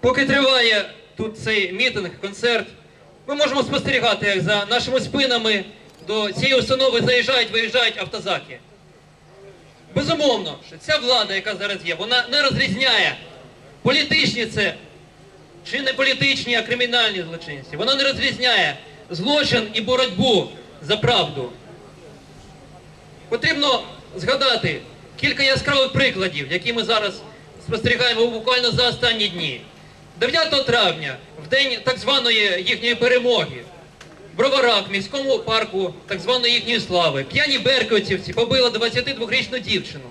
Поки триває тут цей мітинг, концерт, ми можемо спостерігати, як за нашими спинами до цієї установи заїжджають, виїжджають автозаки. Безумовно, що ця влада, яка зараз є, вона не розрізняє політичні це чи не політичні, а кримінальні злочинці. Вона не розрізняє злочин і боротьбу за правду. Потрібно згадати кілька яскравих прикладів, які ми зараз спостерігаємо буквально за останні дні. 9 травня, в день так званої їхньої перемоги, в Броварах, в міському парку так званої їхньої слави, п'яні беркутівці побили 22-річну дівчину.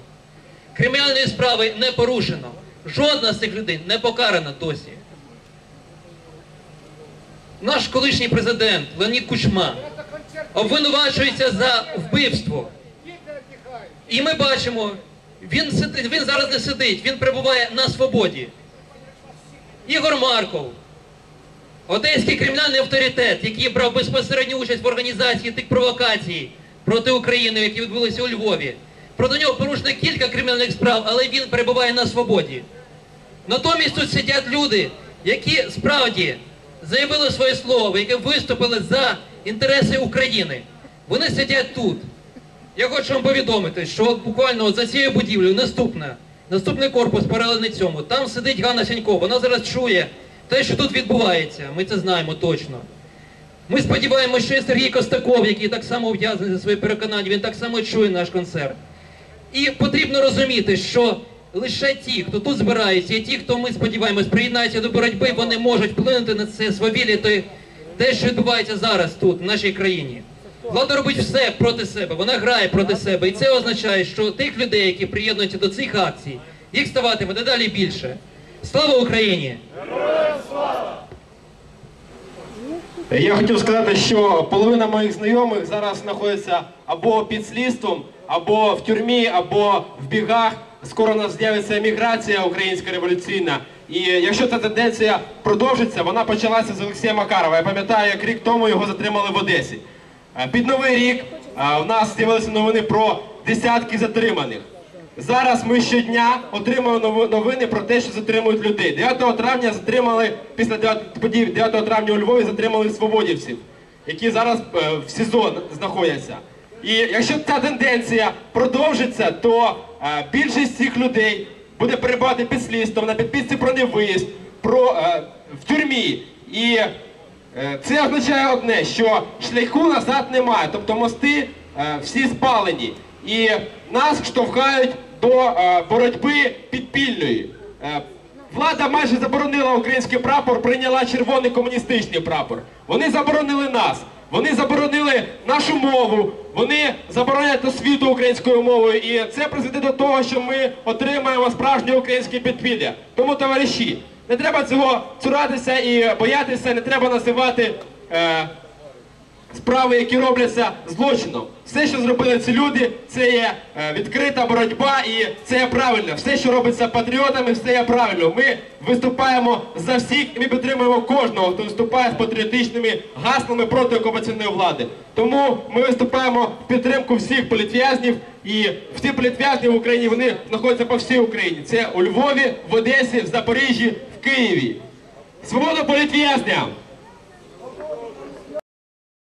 Кримінальної справи не порушено. Жодна з цих людей не покарана досі. Наш колишній президент Леонід Кучма обвинувачується за вбивство. І ми бачимо, він, сидить, він зараз не сидить, він перебуває на свободі. Ігор Марков, одеський кримінальний авторитет, який брав безпосередню участь в організації тих провокацій проти України, які відбулися у Львові. Проти нього порушено кілька кримінальних справ, але він перебуває на свободі. Натомість тут сидять люди, які справді заявили своє слово, які виступили за інтереси України. Вони сидять тут. Я хочу вам повідомити, що буквально за цією будівлею наступна, наступний корпус паралельний цьому. Там сидить Ганна Сянько. Вона зараз чує те, що тут відбувається. Ми це знаємо точно. Ми сподіваємося, що і Сергій Костаков, який так само ув'язаний за свої переконання, він так само чує наш концерт. І потрібно розуміти, що лише ті, хто тут збирається, і ті, хто ми сподіваємось, приєднаються до боротьби, вони можуть вплинути на це свавілля, те, що відбувається зараз тут, в нашій країні. Влада робить все проти себе, вона грає проти себе. І це означає, що тих людей, які приєднуються до цих акцій, їх ставатиме дедалі більше. Слава Україні! Я хотів сказати, що половина моїх знайомих зараз знаходиться або під слідством, або в тюрмі, або в бігах. Скоро у нас з'явиться еміграція українська революційна. І якщо ця тенденція продовжиться, вона почалася з Олексія Макарова. Я пам'ятаю, як рік тому його затримали в Одесі. Е, Під новий рік е, в нас з'явилися новини про десятки затриманих. Зараз ми щодня отримуємо новини про те, що затримують людей. 9 травня затримали після 9 подій 9 травня у Львові затримали свободівців, які зараз е, в СІЗО знаходяться. І якщо ця тенденція продовжиться, то більшість цих людей буде перебувати під слідством на підписці про невиїзд, про в тюрмі. Е, Це означає одне, що шляху назад немає, тобто мости е, всі спалені. І нас штовхають до е, боротьби підпільної. Влада майже заборонила український прапор, прийняла червоний комуністичний прапор. Вони заборонили нас, вони заборонили нашу мову, вони заборонять освіту українською мовою. І це призведе до того, що ми отримаємо справжнє українське підпілля. Тому, товариші, не треба цього цуратися і боятися, не треба називати е, справи, які робляться злочином. Все, що зробили ці люди, це є е, відкрита боротьба і це є правильно. Все, що робиться патріотами, все є правильно. Ми виступаємо за всіх і ми підтримуємо кожного, хто виступає з патріотичними гаслами проти окупаційної влади. Тому ми виступаємо в підтримку всіх політв'язнів і всі політв'язні в Україні вони знаходяться по всій Україні. Це у Львові, в Одесі, в Запоріжжі, Києві. Свобода політв'язням!